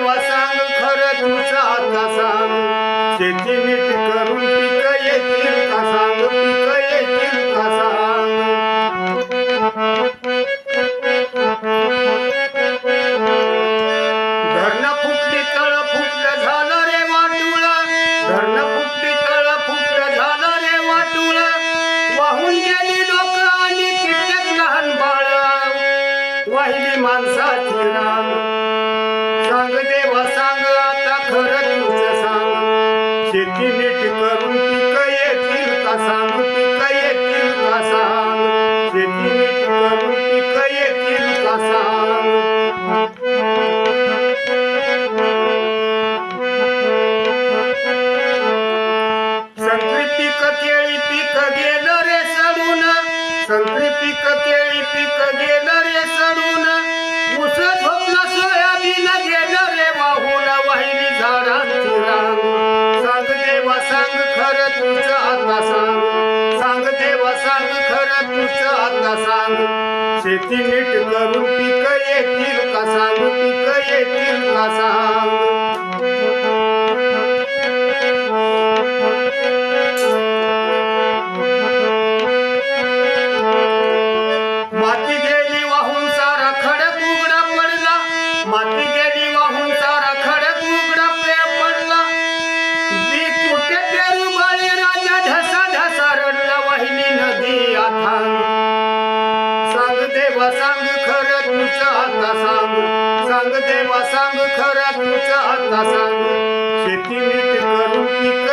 देवा सांग खरं तुझा आता सांग. शेती नीट करून पिक येतील का सांग? पिक येतील का धरणं फुटली तळ फुटलं झालं रे वाटुळा. धरणं फुटली तळ फुटलं झालं रे वाटुळा. वाहून गेली लोक आणि कित्येक लहान बाळ. वाहिली माणसाची रांग सांग देवा सांग आता खरं तुझं सांग. शेती नीट करून पिक येतील का सांग पिक येतील का सांग. शेती नीट करून पिक येतील का सांग. संत्री पिक केळी पिक गेलं रे सडून. संत्री पीक केळी पीक गेलं रे सडून. खर तुझं आता सांग. सांग देवा सांग खर तुझं आता सांग. शेती नीट करून पिक येतील का सांग? पिक येतील का सांग? सांग देवा सांग खर तुझं आता सांग. सांग देवा सांग खर तुझं आता सांग. शेती नीट करून पीक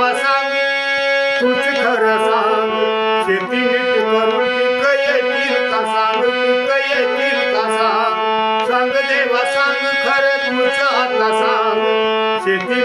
देवा सांग तूच सांग. शेती नीट करून पीक येतील का? सांग येतील का? सांग. सांग देवा सांग खरं तुझं आता सांग. शेती